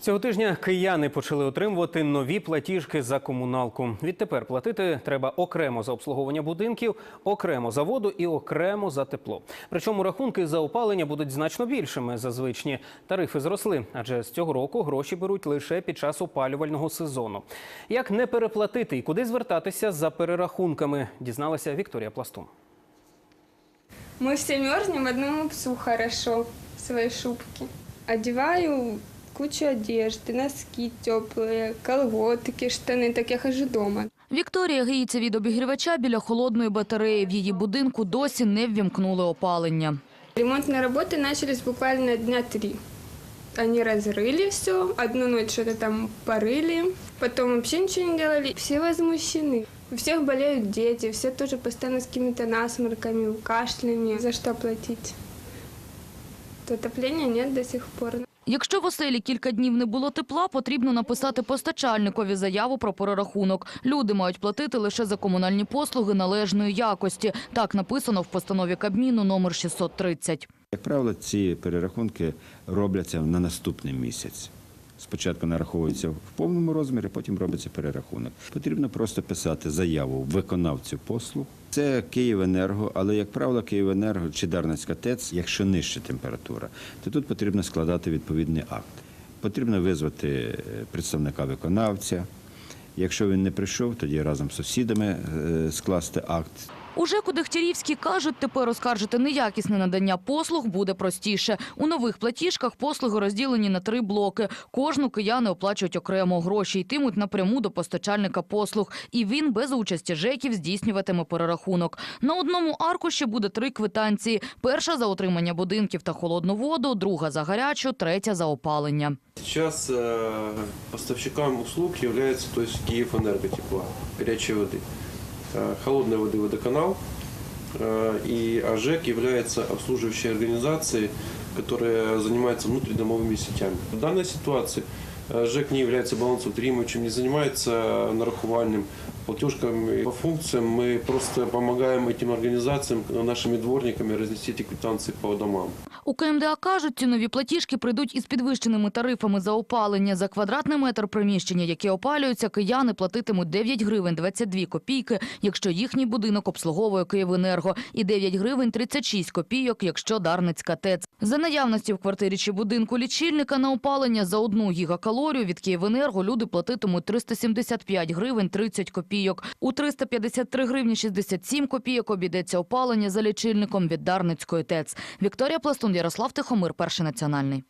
Цього тижня кияни почали отримувати нові платіжки за комуналку. Відтепер платити треба окремо за обслуговування будинків, окремо за воду і окремо за тепло. Причому рахунки за опалення будуть значно більшими за звичні. Тарифи зросли, адже з цього року гроші беруть лише під час опалювального сезону. Як не переплатити і куди звертатися за перерахунками, дізналася Вікторія Пластун. Мы все мерзнем одному псу хорошо в своей шубке. Одеваю кучу одежды, носки теплые, колготки, штаны, так я хожу дома. Вікторія гріється від обігрівача біля холодної батареї. В її будинку досі не ввімкнули опалення. Ремонтные работы начались буквально дня три. Они разрыли все, одну ночь что-то там порыли, потом вообще ничего не делали. Все возмущены. У всех болеют дети, все тоже постоянно с какими-то насморками, кашлями. За что платить? То отопления нет до сих пор. Якщо в оселі кілька днів не було тепла, потрібно написати постачальникові заяву про перерахунок. Люди мають платити лише за комунальні послуги належної якості. Так написано в постанові Кабміну номер 630. Як правило, ці перерахунки робляться на наступний місяць. Спочатку нараховується в повному розмірі, потім робиться перерахунок. Потрібно просто писати заяву виконавцю послуг. Це Київенерго, але як правило, Київенерго чи Дарницька ТЕЦ, якщо нижча температура, то тут потрібно складати відповідний акт. Потрібно визвати е, представника виконавця. Якщо він не прийшов, тоді разом з сусідами е, скласти акт. У ЖЕКу кажуть, тепер оскаржити неякісне надання послуг буде простіше. У нових платіжках послуги розділені на три блоки. Кожну кияни оплачують окремо гроші, йтимуть напряму до постачальника послуг. І він без участі ЖЕКів здійснюватиме перерахунок. На одному аркуші буде три квитанції. Перша за отримання будинків та холодну воду, друга за гарячу, третя за опалення. Сейчас э, поставщиком услуг является то есть Киевэнерго тепла, горячей воды. Э, холодной воды водоканал э, и АЖЭК является обслуживающей организацией, которая занимается внутридомовыми сетями. В данной ситуации э, ЖЭК не является балансоутримывающим, не занимается нарахувальным платежками. По функциям мы просто помогаем этим организациям, нашими дворниками разнести эти квитанции по домам. У КМДА кажуть, ці нові платіжки прийдуть із підвищеними тарифами за опалення. За квадратний метр приміщення, яке опалюються, кияни платитимуть 9 гривень 22 копійки, якщо їхній будинок обслуговує Київенерго, і 9 гривень 36 копійок, якщо Дарницька ТЕЦ. За наявності в квартирі чи будинку лічильника на опалення за одну гігакалорію від Київенерго люди платитимуть 375 гривень 30 копійок. У 353 гривні 67 копійок обійдеться опалення за лічильником від Дарницької ТЕЦ. Вікторія Пластун, Ярослав Тихомир, Перший національний.